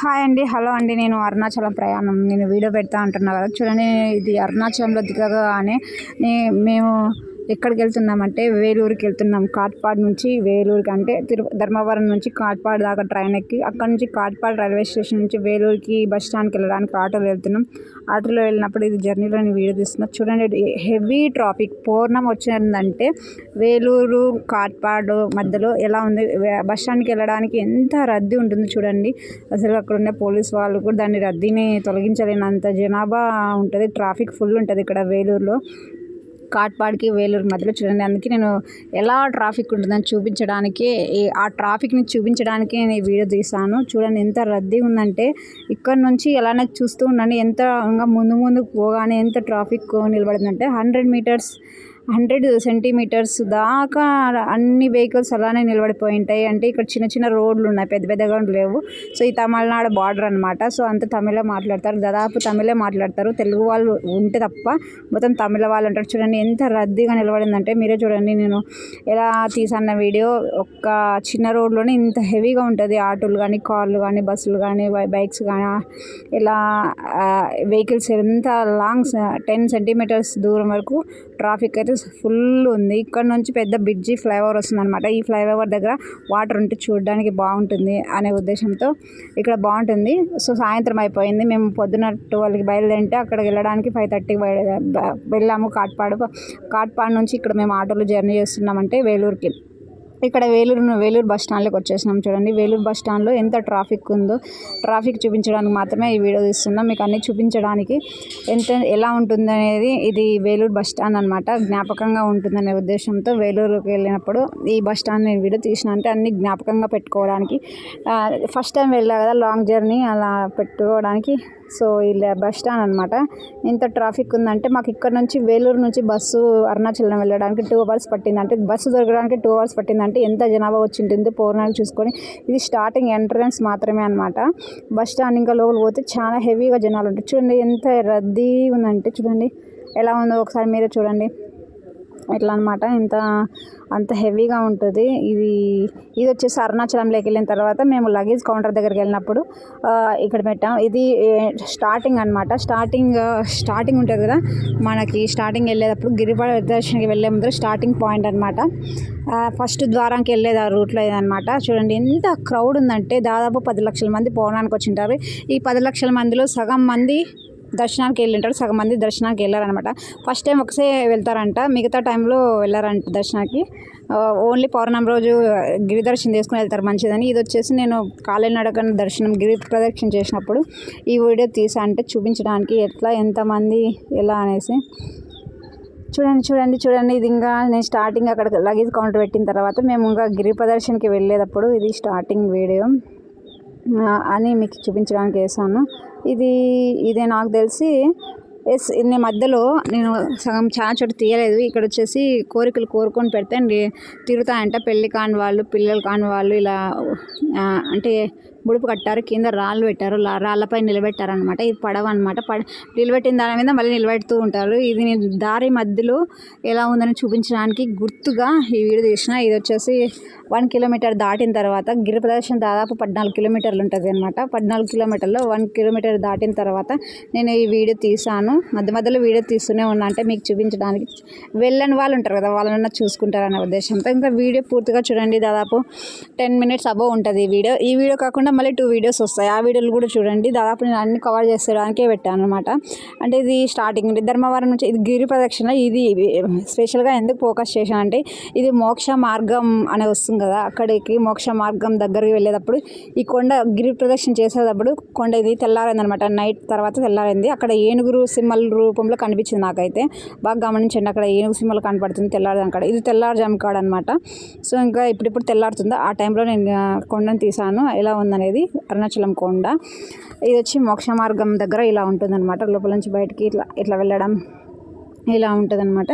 Hi అండి hello అండి. నేను అరుణాచలం ప్రయాణం. నేను వీడియో పెడతా అంటున్నా కదా. చూడండి ఇది అరుణాచలంలో దిగగానే మేము ఎక్కడికి వెళ్తున్నామంటే వేలూరుకి వెళ్తున్నాం. కాట్పాడ్ నుంచి వేలూరుకి అంటే తిరు ధర్మవరం నుంచి కాట్పాడ్ దాకా ట్రైన్ ఎక్కి అక్కడ నుంచి కాట్పాడ్ రైల్వే స్టేషన్ నుంచి వేలూరుకి బస్ స్టాండ్కి వెళ్ళడానికి ఆటోలో వెళ్తున్నాం. ఆటోలో వెళ్ళినప్పుడు ఇది జర్నీలో నేను వీడియో తీస్తున్నా. చూడండి హెవీ ట్రాఫిక్. పూర్ణం వచ్చిందంటే వేలూరు కాట్పాడు మధ్యలో ఎలా ఉంది? బస్ స్టాండ్కి వెళ్ళడానికి ఎంత రద్దీ ఉంటుంది చూడండి. అసలు అక్కడ ఉన్న పోలీస్ వాళ్ళు కూడా దాన్ని రద్దీని తొలగించలేనంత జనాభా ఉంటుంది. ట్రాఫిక్ ఫుల్ ఉంటుంది ఇక్కడ వేలూరులో. కాట్పాడికి వేలూరు మధ్యలో చూడండి. అందుకే నేను ఎలా ట్రాఫిక్ ఉంటుందని చూపించడానికి ఆ ట్రాఫిక్ని చూపించడానికి నేను ఈ వీడియో తీసాను చూడండి ఎంత రద్దీ ఉందంటే ఇక్కడ నుంచి ఎలానే చూస్తూ ఉండండి. ఎంత ఇంకా ముందు ముందు పోగానే ఎంత ట్రాఫిక్ నిలబడిందంటే హండ్రెడ్ మీటర్స్ హండ్రెడ్ సెంటీమీటర్స్ దాకా అన్ని వెహికల్స్ అలానే నిలబడిపోయి ఉంటాయి అంటే ఇక్కడ చిన్న చిన్న రోడ్లు ఉన్నాయి పెద్ద పెద్దగా లేవు. సో ఈ తమిళనాడు బార్డర్ అనమాట సో అంత తమిళే మాట్లాడతారు. దాదాపు తమిళే మాట్లాడతారు. తెలుగు వాళ్ళు ఉంటే తప్ప మొత్తం తమిళ వాళ్ళు ఉంటారు చూడండి ఎంత రద్దీగా నిలబడిందంటే మీరే చూడండి. నేను ఎలా తీసన్న వీడియో. ఒక్క చిన్న రోడ్లోనే ఇంత హెవీగా ఉంటుంది. ఆటోలు కానీ కార్లు కానీ బస్సులు కానీ బైక్స్ కానీ ఇలా వెహికల్స్ ఎంత లాంగ్ టెన్ సెంటీమీటర్స్ దూరం వరకు ట్రాఫిక్ అయితే ఫుల్ ఉంది. ఇక్కడ నుంచి పెద్ద బ్రిడ్జి ఫ్లైఓవర్ వస్తుంది అనమాట ఈ ఫ్లైఓవర్ దగ్గర వాటర్ ఉంటే చూడడానికి బాగుంటుంది అనే ఉద్దేశంతో ఇక్కడ బాగుంటుంది. సో సాయంత్రం అయిపోయింది. మేము పొద్దున ట్వెల్వ్కి బయలుదేరితే అక్కడికి వెళ్ళడానికి ఫైవ్ థర్టీకి వెళ్ళాము. కాట్పాడు కాట్పాడు నుంచి ఇక్కడ మేము ఆటోలో జర్నీ చేస్తున్నామంటే వేలూరుకి. ఇక్కడ వేలూరు వేలూరు బస్ స్టాండ్లోకి వచ్చేసినాం చూడండి. వేలూరు బస్ స్టాండ్లో ఎంత ట్రాఫిక్ ఉందో ట్రాఫిక్ చూపించడానికి మాత్రమే ఈ వీడియో తీస్తున్నాం. మీకు అన్ని చూపించడానికి ఎంత ఎలా ఉంటుందనేది ఇది వేలూరు బస్ స్టాండ్ అనమాట జ్ఞాపకంగా ఉంటుందనే ఉద్దేశంతో వేలూరుకి వెళ్ళినప్పుడు ఈ బస్ స్టాండ్ నేను వీడియో తీసిన అంటే అన్ని జ్ఞాపకంగా పెట్టుకోవడానికి ఫస్ట్ టైం వెళ్ళా కదా లాంగ్ జర్నీ అలా పెట్టుకోవడానికి. సో ఇలా బస్ స్టాండ్ అనమాట ఇంత ట్రాఫిక్ ఉందంటే మాకు ఇక్కడ నుంచి వేలూరు నుంచి బస్సు అరుణాచలం వెళ్ళడానికి టూ అవర్స్ పట్టింది అంటే బస్సు దొరకడానికి టూ అవర్స్ పట్టిందంటే ఎంత జనాభా వచ్చి ఉంటుంది పూర్ణాలు చూసుకొని. ఇది స్టార్టింగ్ ఎంట్రన్స్ మాత్రమే అనమాట బస్ స్టాండ్ ఇంకా లోపల పోతే చాలా హెవీగా జనాలు ఉంటారు. చూడండి ఎంత రద్దీ ఉందంటే చూడండి. ఎలా ఉందో ఒకసారి మీరే చూడండి. ఇట్లా అనమాట ఇంత అంత హెవీగా ఉంటుంది. ఇది ఇది వచ్చేసి అరుణాచలంలోకి వెళ్ళిన తర్వాత మేము లగేజ్ కౌంటర్ దగ్గరికి వెళ్ళినప్పుడు ఇక్కడ పెట్టాం. ఇది స్టార్టింగ్ అనమాట స్టార్టింగ్ స్టార్టింగ్ ఉంటుంది కదా మనకి స్టార్టింగ్ వెళ్ళేటప్పుడు గిరిపడ దర్శనకి వెళ్ళే ముందు స్టార్టింగ్ పాయింట్ అనమాట ఫస్ట్ ద్వారానికి వెళ్ళేది ఆ రూట్లో ఇదనమాట చూడండి ఎంత క్రౌడ్ ఉందంటే దాదాపు పది లక్షల మంది పోవడానికి వచ్చింటారు. ఈ పది లక్షల మందిలో సగం మంది దర్శనానికి వెళ్ళింటారు. సగం మంది దర్శనానికి వెళ్ళారనమాట ఫస్ట్ టైం ఒకసే వెళ్తారంట. మిగతా టైంలో వెళ్ళారంట దర్శనానికి. ఓన్లీ పౌర్ణమి రోజు గిరి దర్శనం చేసుకుని వెళ్తారు. మంచిదని. ఇది వచ్చేసి నేను కాలినడకన దర్శనం గిరి ప్రదక్షిణ చేసినప్పుడు ఈ వీడియో తీసా అంటే చూపించడానికి ఎట్లా ఎంతమంది ఎలా అనేసి. చూడండి చూడండి చూడండి. ఇది ఇంకా నేను స్టార్టింగ్ అక్కడ లగేజ్ కౌంటర్ పెట్టిన తర్వాత మేము ఇంకా గిరి ప్రదర్శనకి వెళ్ళేటప్పుడు ఇది స్టార్టింగ్ వీడియో అని మీకు చూపించడానికి వేసాను ఇది ఇదే నాకు తెలిసి ఎస్ ఇన్ని మధ్యలో నేను సగం చాలా చోట తీయలేదు. ఇక్కడ వచ్చేసి కోరికలు కోరుకొని పెడితే ని- తిరుగుతాయంట. పెళ్ళి కాని వాళ్ళు పిల్లలు కాని వాళ్ళు ఇలా అంటే ముడుపు కట్టారు కింద రాళ్ళు పెట్టారు రాళ్ళపై నిలబెట్టారు అనమాట ఇది పడవ అనమాట పడ నిలబెట్టిన దాని మీద మళ్ళీ నిలబెడుతూ ఉంటారు. ఇది నేను దారి మధ్యలో ఎలా ఉందని చూపించడానికి గుర్తుగా ఈ వీడియో తీసిన. ఇది వచ్చేసి వన్ కిలోమీటర్ దాటిన తర్వాత గిరి ప్రదర్శన దాదాపు పద్నాలుగు కిలోమీటర్లు ఉంటుంది అనమాట పద్నాలుగు కిలోమీటర్లో వన్ కిలోమీటర్ దాటిన తర్వాత నేను ఈ వీడియో తీసాను మధ్య మధ్యలో వీడియో తీస్తూనే ఉన్నా అంటే మీకు చూపించడానికి వెళ్ళని వాళ్ళు ఉంటారు కదా వాళ్ళన్నా చూసుకుంటారనే ఉద్దేశంతో. ఇంకా వీడియో పూర్తిగా చూడండి. దాదాపు టెన్ మినిట్స్ అబో ఉంటుంది ఈ వీడియో. ఈ వీడియో కాకుండా మళ్ళీ టూ వీడియోస్ వస్తాయి. ఆ వీడియోలు కూడా చూడండి. దాదాపు నేను అన్ని కవర్ చేసేయడానికే పెట్టాను అనమాట అంటే ఇది స్టార్టింగ్ ధర్మవరం నుంచి ఇది గిరి ప్రదక్షిణ ఇది స్పెషల్గా ఎందుకు ఫోకస్ చేశాను అంటే ఇది మోక్ష మార్గం అనే వస్తుంది కదా. అక్కడికి మోక్ష మార్గం దగ్గరికి వెళ్ళేటప్పుడు ఈ కొండ గిరి ప్రదక్షిణ చేసేటప్పుడు కొండ ఇది తెల్లారింది అనమాట నైట్ తర్వాత తెల్లారింది. అక్కడ ఏనుగురు సింహల రూపంలో కనిపించింది నాకైతే. బాగా గమనించండి అక్కడ ఏనుగు సింహలు కనపడుతుంది తెల్లారదాం కాడ. ఇది తెల్లారుజాము కాడ అనమాట సో ఇంకా ఇప్పుడిప్పుడు తెల్లారుతుందో? ఆ టైంలో నేను కొండను తీసాను ఎలా ఉందనేది అరుణాచలం కొండ. ఇది వచ్చి మోక్ష మార్గం దగ్గర ఇలా ఉంటుందన్నమాట. లోపల నుంచి బయటికి ఇట్లా ఇట్లా వెళ్ళడం ఇలా ఉంటుందన్నమాట.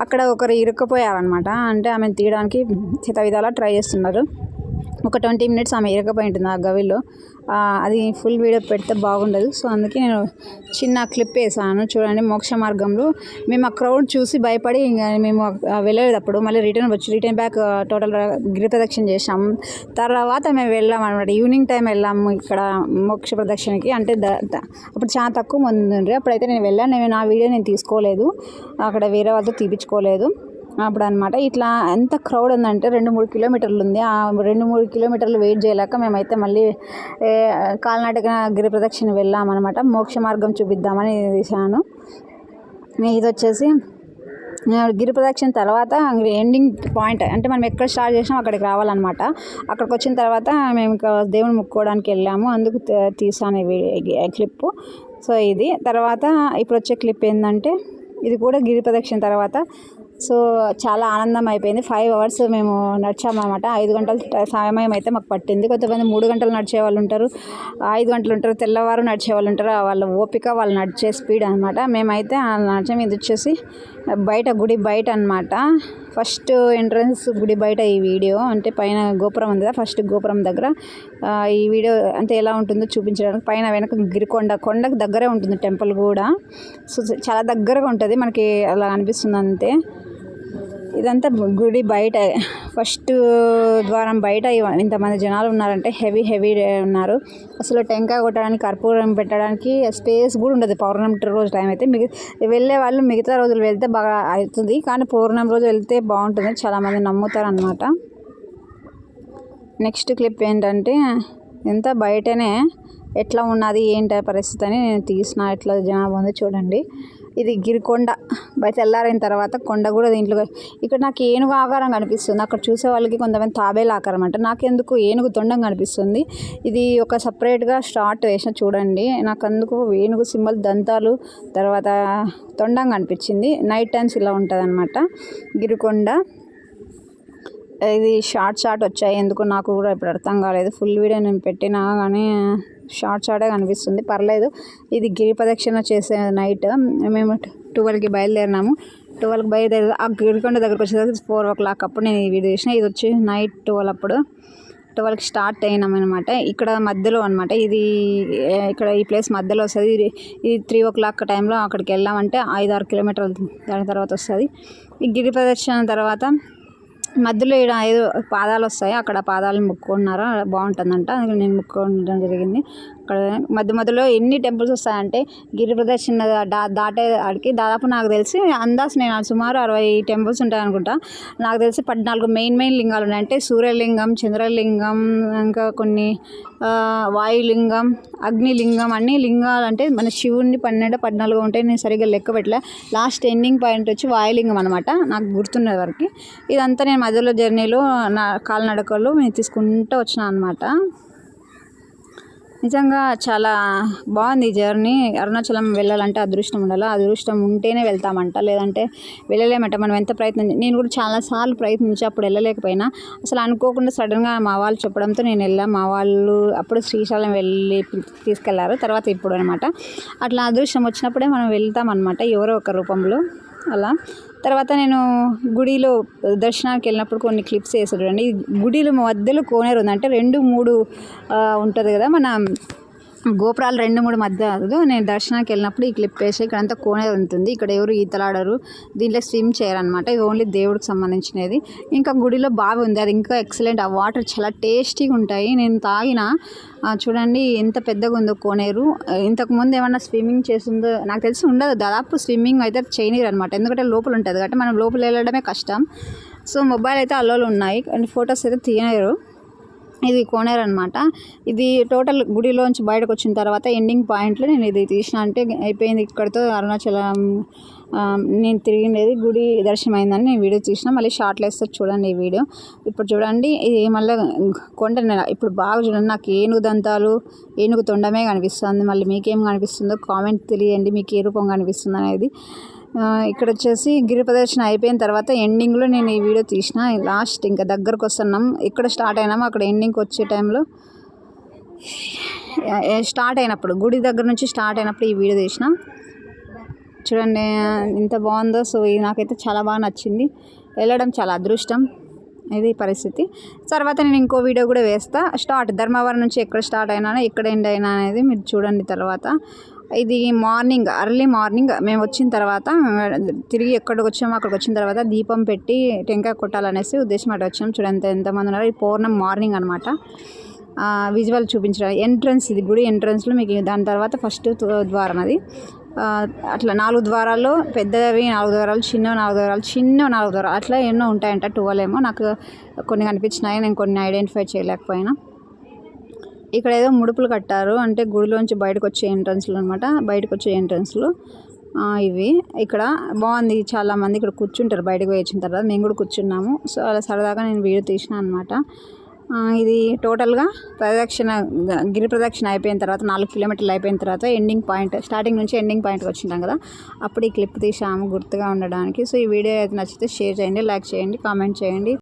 అక్కడ ఒకరు ఇరుక్కుపోయారనమాట అంటే ఆమెను తీయడానికి చిత విధాలా ట్రై చేస్తున్నారు. ఒక ట్వంటీ మినిట్స్ ఆమె ఇరకపోయి ఉంటుంది ఆ గవిలో. అది ఫుల్ వీడియో పెడితే బాగుండదు. సో అందుకే నేను చిన్న క్లిప్ వేసాను. చూడండి మోక్ష మార్గంలో మేము ఆ క్రౌడ్ చూసి భయపడి ఇంకా మేము వెళ్ళలేదు అప్పుడు. మళ్ళీ రిటర్న్ వచ్చి రిటర్న్ బ్యాక్ టోటల్ గిరి ప్రదక్షిణ చేసాం తర్వాత మేము వెళ్ళాం అనమాట ఈవినింగ్ టైం వెళ్ళాము ఇక్కడ మోక్ష ప్రదక్షిణకి. అంటే అప్పుడు చాలా తక్కువ మంది ఉండ్రి. అప్పుడైతే నేను వెళ్ళాను. నేను నా వీడియో నేను తీసుకోలేదు. అక్కడ వేరే వాళ్ళతో తీపించుకోలేదు అప్పుడు అనమాట ఇట్లా ఎంత క్రౌడ్ ఉందంటే రెండు మూడు కిలోమీటర్లు ఉంది. ఆ రెండు మూడు కిలోమీటర్లు వెయిట్ చేయలేక మేమైతే మళ్ళీ కాలినాటక గిరి ప్రదక్షిణ వెళ్ళామన్నమాట. మోక్ష మార్గం చూపిద్దామని తీశాను ఇది వచ్చేసి గిరి ప్రదక్షిణ తర్వాత ఎండింగ్ పాయింట్ అంటే మనం ఎక్కడ స్టార్ట్ చేసినాం అక్కడికి రావాలన్నమాట. అక్కడికి వచ్చిన తర్వాత మేము దేవుని ముక్కోవడానికి వెళ్ళాము. అందుకు తీసాను క్లిప్పు క్లిప్ సో ఇది. తర్వాత ఇప్పుడు వచ్చే క్లిప్ ఏంటంటే ఇది కూడా గిరి ప్రదక్షిణ తర్వాత సో చాలా ఆనందం అయిపోయింది. ఫైవ్ అవర్స్ మేము నడిచామన్నమాట. ఐదు గంటల సమయం అయితే మాకు పట్టింది. కొంతమంది మూడు గంటలు నడిచే వాళ్ళు ఉంటారు. ఐదు గంటలు ఉంటారు. తెల్లవారు నడిచే వాళ్ళు ఉంటారు. వాళ్ళ ఓపిక వాళ్ళు నడిచే స్పీడ్ అనమాట మేమైతే నడిచాము ఇది వచ్చేసి బయట గుడి బయట అనమాట ఫస్ట్ ఎంట్రన్స్ గుడి బయట ఈ వీడియో. అంటే పైన గోపురం ఉంది కదా ఫస్ట్ గోపురం దగ్గర. ఈ వీడియో అంటే ఎలా ఉంటుందో చూపించడానికి పైన వెనక గిరికొండ కొండకు దగ్గరే ఉంటుంది టెంపుల్ కూడా. సో చాలా దగ్గరగా ఉంటుంది. మనకి అలా అనిపిస్తుంది అంతే. ఇదంతా గుడి బయట ఫస్ట్ ద్వారం బయట ఇంతమంది జనాలు ఉన్నారంటే హెవీ హెవీ ఉన్నారు. అసలు టెంకాయ కొట్టడానికి కర్పూరం పెట్టడానికి స్పేస్ కూడా ఉండదు. పౌర్ణమి రోజు టైం అయితే మిగ వెళ్ళే వాళ్ళు మిగతా రోజులు వెళ్తే బాగా అవుతుంది కానీ పౌర్ణమి రోజు వెళ్తే బాగుంటుంది. చాలామంది నమ్ముతారు అనమాట నెక్స్ట్ క్లిప్ ఏంటంటే ఎంత బయటనే ఎట్లా ఉన్నది ఏంటి పరిస్థితి అని నేను తీసిన ఎట్లా జనాభా ఉంది చూడండి. ఇది గిరికొండ బయట తెల్లారైన తర్వాత కొండ కూడా దీంట్లో ఇక్కడ నాకు ఏనుగు ఆకారం కనిపిస్తుంది. అక్కడ చూసే వాళ్ళకి కొంతమంది తాబేలు ఆకారం అంట. నాకెందుకు ఏనుగు తొండం కనిపిస్తుంది. ఇది ఒక సపరేట్గా స్టార్ట్ వేసిన చూడండి. నాకు అందుకు ఏనుగు సింబల్ దంతాలు తర్వాత తొండం కనిపించింది. నైట్ టైమ్స్ ఇలా ఉంటుంది అనమాట గిరికొండ. ఇది షార్ట్ షార్ట్ వచ్చాయి. ఎందుకు నాకు కూడా ఇప్పుడు అర్థం కాలేదు. ఫుల్ వీడియో నేను పెట్టినా కానీ షార్ట్ షార్టే కనిపిస్తుంది. పర్లేదు. ఇది గిరి ప్రదక్షిణ చేసే నైట్. మేము ట్వెల్వ్కి బయలుదేరినాము. ట్వెల్వ్కి బయలుదేరి ఆ గిరికొండ దగ్గరకు వచ్చేసరికి ఫోర్ ఓ క్లాక్ అప్పుడు నేను ఈ వీడియో చేసిన ఇది వచ్చి నైట్ ట్వెల్వ్ అప్పుడు. ట్వెల్వ్కి స్టార్ట్ అయినాం అనమాట ఇక్కడ మధ్యలో అనమాట ఇది ఇక్కడ ఈ ప్లేస్ మధ్యలో వస్తుంది. ఇది ఇది త్రీ ఓ క్లాక్ టైంలో అక్కడికి వెళ్ళామంటే ఐదు ఆరు కిలోమీటర్లు దాని తర్వాత వస్తుంది. ఈ గిరి ప్రదక్షిణ తర్వాత మధ్యలో ఈడ ఐదు పాదాలు వస్తాయి అక్కడ పాదాలు ముక్కున్నారు బాగుంటుందంట. అందుకని నేను ముక్కోవడం జరిగింది. అక్కడ మధ్య మధ్యలో ఎన్ని టెంపుల్స్ వస్తాయంటే గిరి ప్రదర్శన దా దాటే ఆడికి దాదాపు నాకు తెలిసి అందాస్ నేను సుమారు అరవై టెంపుల్స్ ఉంటాయి అనుకుంటా. నాకు తెలిసి పద్నాలుగు మెయిన్ మెయిన్ లింగాలు ఉన్నాయి అంటే సూర్యలింగం చంద్రలింగం ఇంకా కొన్ని వాయులింగం అగ్నిలింగం అన్ని లింగాలు అంటే మన శివుడిని పన్నెండు పద్నాలుగు ఉంటాయి. నేను సరిగ్గా లెక్క పెట్టలే. లాస్ట్ ఎండింగ్ పాయింట్ వచ్చి వాయులింగం అనమాట నాకు గుర్తున్నది వరకు. ఇదంతా నేను మధ్యలో జర్నీలో నా కాలినడకలో నేను తీసుకుంటూ వచ్చిన అనమాట నిజంగా చాలా బాగుంది ఈ జర్నీ. అరుణాచలం వెళ్ళాలంటే అదృష్టం ఉండాలి? అదృష్టం ఉంటేనే వెళ్తామంట. లేదంటే వెళ్ళలేమంట. మనం ఎంత ప్రయత్నం నేను కూడా చాలాసార్లు ప్రయత్నించి అప్పుడు వెళ్ళలేకపోయినా. అసలు అనుకోకుండా సడన్గా మా వాళ్ళు చెప్పడంతో నేను వెళ్ళాను మా వాళ్ళు అప్పుడు శ్రీశైలం వెళ్ళి తీసుకెళ్ళారు. తర్వాత ఇప్పుడు అనమాట అట్లా అదృష్టం వచ్చినప్పుడే మనం వెళ్తాం అనమాట ఎవరో ఒక రూపంలో. అలా. తర్వాత నేను గుడిలో దర్శనానికి వెళ్ళినప్పుడు కొన్ని క్లిప్స్ వేసాడు అండి. గుడిలో మధ్యలో కోనేరు ఉంది. అంటే రెండు మూడు ఉంటుంది కదా మన గోపురాలు రెండు మూడు మధ్య నేను దర్శనానికి వెళ్ళినప్పుడు ఈ క్లిప్ వేసి ఇక్కడంతా కోనేరు ఉంటుంది. ఇక్కడ ఎవరు ఈతలాడరు. దీంట్లో స్విమ్ చేయరనమాట ఇది ఓన్లీ దేవుడికి సంబంధించినది. ఇంకా గుడిలో బావి ఉంది. అది ఇంకా ఎక్సలెంట్. ఆ వాటర్ చాలా టేస్టీగా ఉంటాయి. నేను తాగిన చూడండి ఎంత పెద్దగా ఉందో కోనేరు. ఇంతకుముందు ఇంతకు ముందు ఏమన్నా స్విమ్మింగ్ చేసిందో నాకు తెలిసి ఉండదు. దాదాపు స్విమ్మింగ్ అయితే చేయనీరు అనమాట ఎందుకంటే లోపల ఉంటుంది. కాబట్టి మనం లోపల వెళ్ళడమే కష్టం. సో మొబైల్ అయితే అల్లోలు ఉన్నాయి. అండ్ ఫొటోస్ అయితే తీయలేరు. ఇది కోనేరు అనమాట ఇది టోటల్ గుడిలోంచి బయటకు వచ్చిన తర్వాత ఎండింగ్ పాయింట్లో నేను ఇది తీసిన. అంటే అయిపోయింది ఇక్కడితో అరుణాచలం నేను తిరిగినది గుడి దర్శనం అయిందని నేను వీడియో తీసిన. మళ్ళీ షార్ట్లు వేస్తే చూడండి ఈ వీడియో. ఇప్పుడు చూడండి ఇది మళ్ళీ కొండ నెల. ఇప్పుడు బాగా చూడండి నాకు ఏనుగు దంతాలు ఏనుగు తొండమే కనిపిస్తుంది. మళ్ళీ మీకేం కనిపిస్తుందో కామెంట్ తెలియండి మీకు ఏ రూపం కనిపిస్తుంది అనేది. ఇక్కడ వచ్చేసి గిరి ప్రదర్శన అయిపోయిన తర్వాత ఎండింగ్లో నేను ఈ వీడియో తీసిన. లాస్ట్ ఇంకా దగ్గరకు వస్తున్నాం. ఇక్కడ స్టార్ట్ అయినాము అక్కడ ఎండింగ్కి వచ్చే టైంలో స్టార్ట్ అయినప్పుడు గుడి దగ్గర నుంచి స్టార్ట్ అయినప్పుడు ఈ వీడియో తీసిన. చూడండి ఎంత బాగుందో. సో ఇది నాకైతే చాలా బాగా నచ్చింది. వెళ్ళడం చాలా అదృష్టం. ఇది పరిస్థితి. తర్వాత నేను ఇంకో వీడియో కూడా వేస్తా. స్టార్ట్ ధర్మవరం నుంచి ఎక్కడ స్టార్ట్ అయినా ఎక్కడ ఎండ్ అయినా అనేది మీరు చూడండి తర్వాత. ఇది మార్నింగ్ అర్లీ మార్నింగ్ మేము వచ్చిన తర్వాత తిరిగి ఎక్కడికి వచ్చామో అక్కడికి వచ్చిన తర్వాత దీపం పెట్టి టెంకాయ కొట్టాలనేసి ఉద్దేశం అటు వచ్చాం చూడంత ఎంతమంది ఉన్నారు. ఇది పౌర్ణం మార్నింగ్ అనమాట విజువల్ చూపించడం ఎంట్రన్స్ ఇది గుడి ఎంట్రన్స్లో మీకు దాని తర్వాత ఫస్ట్ ద్వారం అది. అట్లా నాలుగు ద్వారాల్లో పెద్దవి నాలుగు ద్వారాలు చిన్నవి నాలుగు ద్వారాలు చిన్న నాలుగు ద్వారాలు అట్లా ఎన్నో ఉంటాయంట. టువల్ ఏమో నాకు కొన్ని కనిపించినాయి. నేను కొన్ని ఐడెంటిఫై చేయలేకపోయినా. ఇక్కడ ఏదో ముడుపులు కట్టారు. అంటే గుడిలోంచి బయటకు వచ్చే ఎంట్రన్స్లు అనమాట బయటకు వచ్చే ఎంట్రన్స్లు ఇవి. ఇక్కడ బాగుంది. చాలా మంది ఇక్కడ కూర్చుంటారు. బయటకు వేసిన వచ్చిన తర్వాత మేము కూడా కూర్చున్నాము. సో అలా సరదాగా నేను వీడియో తీసిన అనమాట ఇది టోటల్గా ప్రదక్షిణ గిరి ప్రదక్షిణ అయిపోయిన తర్వాత నాలుగు కిలోమీటర్లు అయిపోయిన తర్వాత ఎండింగ్ పాయింట్ స్టార్టింగ్ నుంచి ఎండింగ్ పాయింట్కి వచ్చింటాం కదా. అప్పుడు ఈ క్లిప్ తీసాము గుర్తుగా ఉండడానికి. సో ఈ వీడియో అయితే నచ్చితే షేర్ చేయండి లైక్ చేయండి కామెంట్ చేయండి.